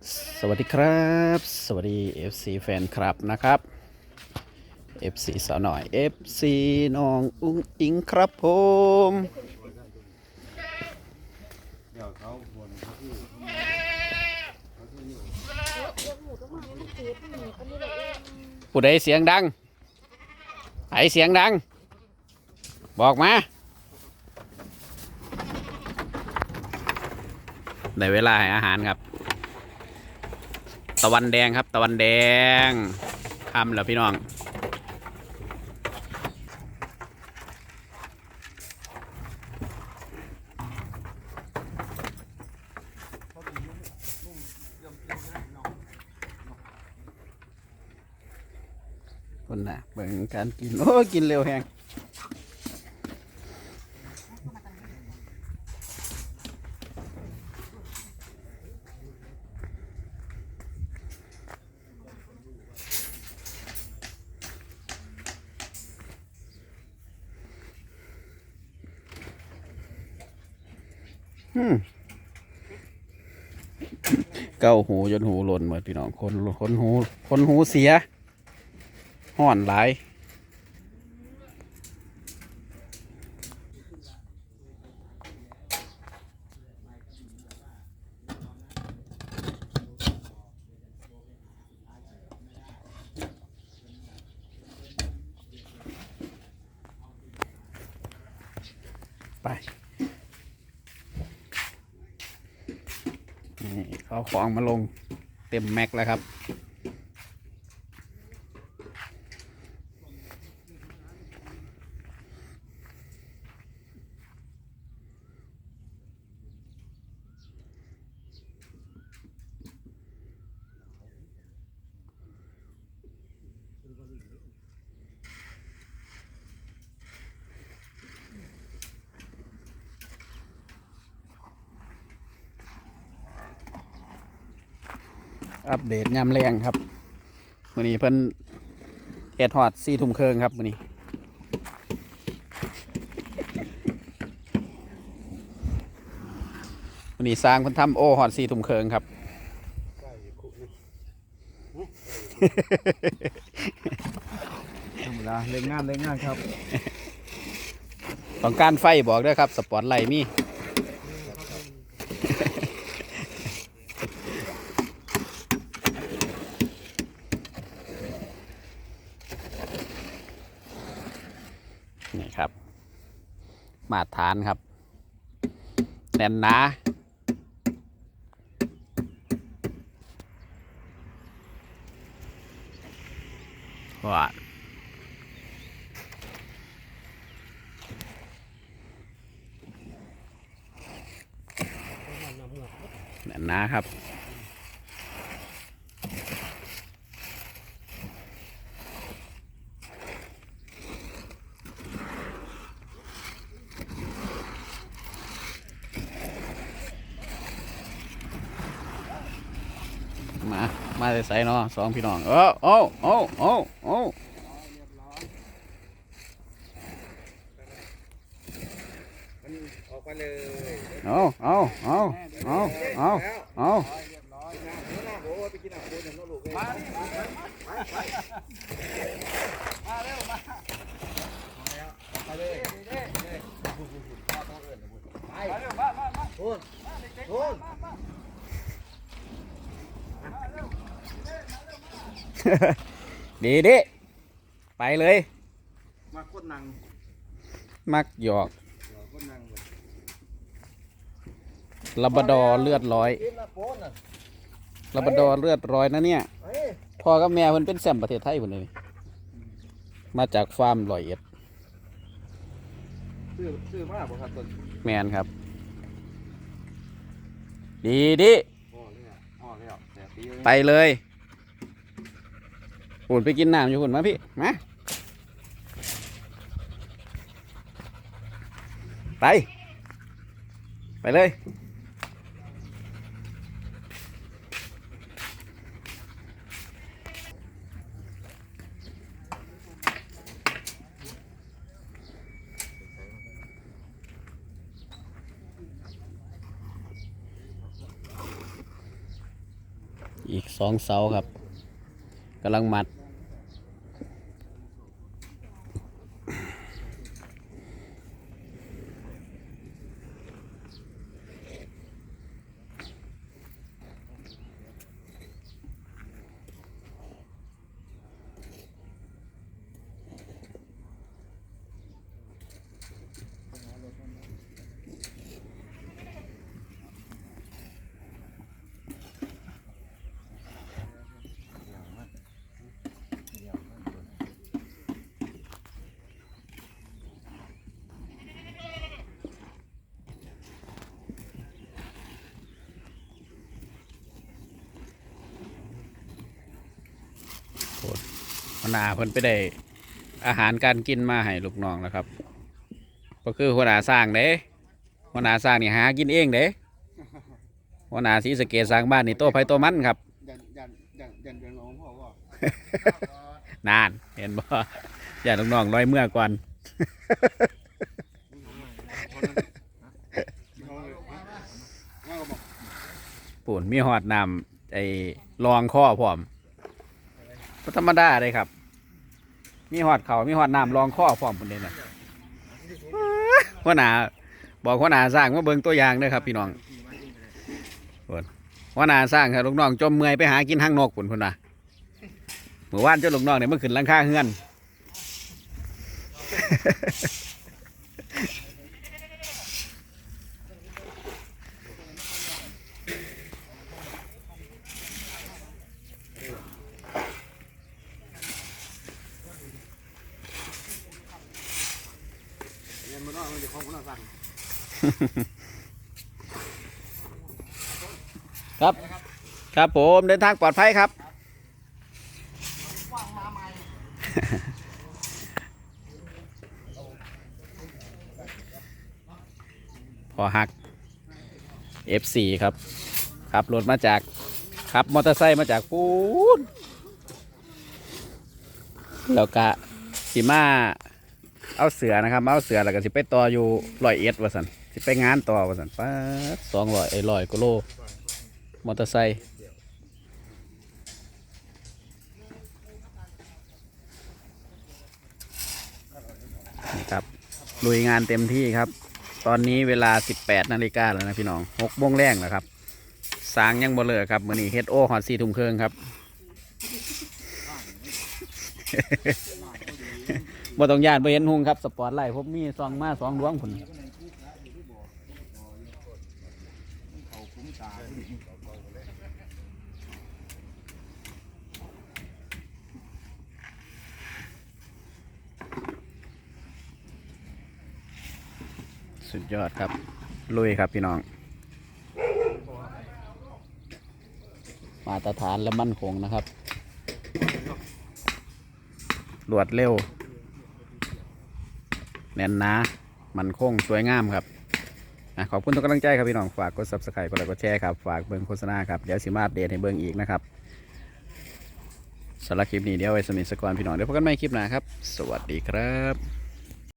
สวัสดีครับ สวัสดี FC แฟนคลับนะครับ FC สาวหน่อย FC น้องอุ้งอิงครับผมผู้ใดเสียงดังไอเสียงดัง บอกมาได้เวลาให้อาหารครับ ตะวันแดงครับ ตะวันแดงทำเหรอพี่น้อง คนน่ะเบิ่งการกิน โอ้ กินเร็วแฮง เก้าหูจนหูหล่นหมดพี่น้องคนคนหูคนหูเสียห่อนหลายไป นี่ เอาของมาลงเต็มแม็กแล้วครับ อัปเดตยามแรงครับมื้อนี้เพิ่นเฮ็ดฮอด4ทุ่มครึ่งครับมื้อนี้มื้อนี้สร้างเพิ่นทำโอฮอด4ทุ่มครึ่งครับธรรมดาเล่นงานเล่นงานครับ ต้องการไฟบอกด้วยครับ สปอตไลท์มี นี่ครับ มาตร ฐานครับแน่นหนาว่าแน่นหนาครับ มา มาใส่เนาะสองพี่น้องเออโอ้โอ้โอ้โอ้ออกไปเลย เอาเอาเอาเอาเอาเอาโอ้ไปกินอาหารเดี๋ยวลูกมาไปเลยไปพูดพูดดีดิไปเลย มาโคตรนังมักหยอกโคตรนังลาบราดอร์เลือดร้อยกินละโป้นอะลาบราดอร์เลือดร้อยนะเนี่ยเฮ้ยพ่อกับแม่เพิ่นเป็นแซมประเทศไทยเพิ่นเลยมาจากฟาร์มลอยเอ็ดซื้อซื้อมาบ่ครับต้นแมนครับ ดีดิอ๋อเนี่ยอ๋อแล้วแต่ปีไปเลย หุ่นไปกินน้ำอยู่หุ่นมาพี่ มาไป ไปเลย อีกสองเสาครับกำลังมัด หน้าเพิ่นไปได้อาหารการกินมาให้ลูกน้องแล้วครับ ก็คือหัวหน้าสร้างเด้หัวหน้าสร้างนี่หากินเองเด้หัวหน้าสีสเกตสร้างบ้านนี่โตไผโตมันครับยันยันยันยันเดือนของพ่อว่านานเห็นบ่อย่าลูกน้องร้อยเมื่อก่อนว่าก็บอกปูนมีหอดน้ำไอ้รองข้อพร้อมธรรมดาเลยครับ มีหอดเขามีหอดน้ำรองข้อพร้อมปุ่นเด่นน่ะหัวหน้าบอกหัวหน้าสร้างว่าเบิ่งตัวอย่างเด้อครับ พี่น้องพุ่นหัวหน้าสร้างครับลูกน้องจมเมื่อยไปหากินห้างนอกปุ่นพุ่นน่ะเมื่อวานเจ้าลูกน้องเนี่ยมันขึ้นหลังคาเฮือน ยันมันนอกมันจะ ของคนละสั่งครับ ครับผมเดินทางปลอดภัยครับพอหัก F4 ครับ ขับรถมาจาก ขับมอเตอร์ไซค์มาจากปูนแล้วก็สิมา เอาเสือนะครับ เอาเสือแล้วก็สิไปต่ออยู่ลอยเอ็ดว่าสันสิไปงานต่อว่าสันป้าสองร้อยไอ้ลอยกิโลมอเตอร์ไซค์นี่ครับลุยงานเต็มที่ครับ ตอนนี้เวลา 18นาฬิกาแล้วนะพี่น้อง6โมงแรงแล้วครับ สางยังบ่เลิกครับ มื้อนี้เฮ็ดโอฮอด4ทุ่มครึ่งครับ บ่ต้องย่านบ่เห็นหุงครับ สปอร์ตไลท์ผมมีซองมาสองดวงพุ่นสุดยอดครับลุยครับพี่น้อง มาตรฐานและมั่นคงนะครับรวดเร็ว แน่นหนามันคงสวยงามครับอะขอบคุณทุกกำลังใจครับพี่น้องฝากกด subscribe กดไลค์กดแชร์ครับฝากเบิ่งโฆษณาครับเดี๋ยวสิมาอัปเดตให้เบิ่งอีกนะครับสำหรับคลิปนี้เดี๋ยวไว้สมิธสกอนพี่น้องเดี๋ยวพบกันใหม่คลิปหน้าครับ สวัสดีครับ